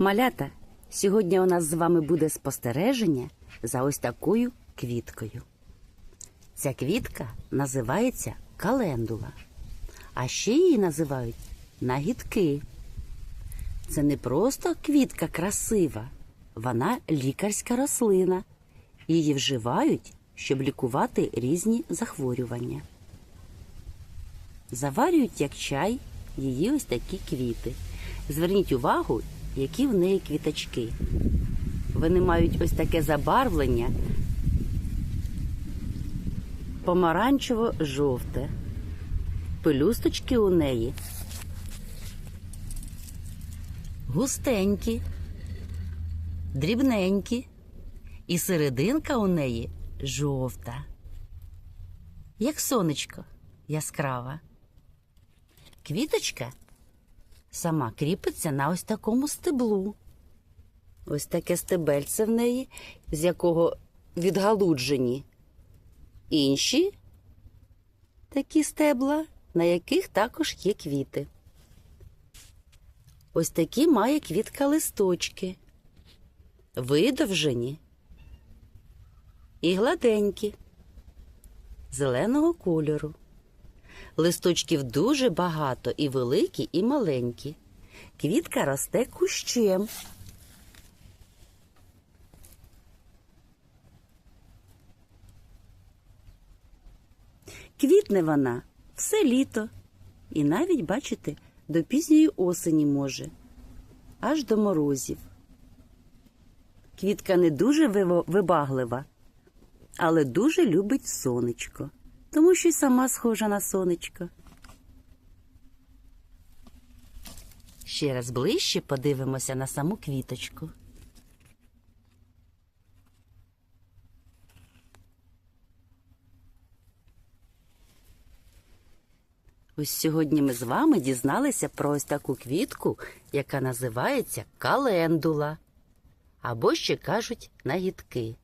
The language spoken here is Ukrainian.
Малята, сьогодні у нас з вами буде спостереження за ось такою квіткою. Ця квітка називається календула, а ще її називають нагідки. Це не просто квітка красива, вона лікарська рослина. Її вживають, щоб лікувати різні захворювання. Заварюють як чай її ось такі квіти. Зверніть увагу, які в неї квіточки. Вони мають ось таке забарвлення помаранчево-жовте. Пелюсточки у неї густенькі, дрібненькі, і серединка у неї жовта, як сонечко яскрава. Квіточка сама кріпиться на ось такому стеблу. Ось таке стебельце в неї, з якого відгалуджені інші такі стебла, на яких також є квіти. Ось такі має квітка листочки, видовжені і гладенькі, зеленого кольору. Листочків дуже багато і великі, і маленькі. Квітка росте кущем. Квітне вона все літо. І навіть, бачите, до пізньої осені може, аж до морозів. Квітка не дуже вибаглива, але дуже любить сонечко, тому що й сама схожа на сонечко. Ще раз ближче подивимося на саму квіточку. Ось сьогодні ми з вами дізналися про ось таку квітку, яка називається календула, або ще кажуть нагідки.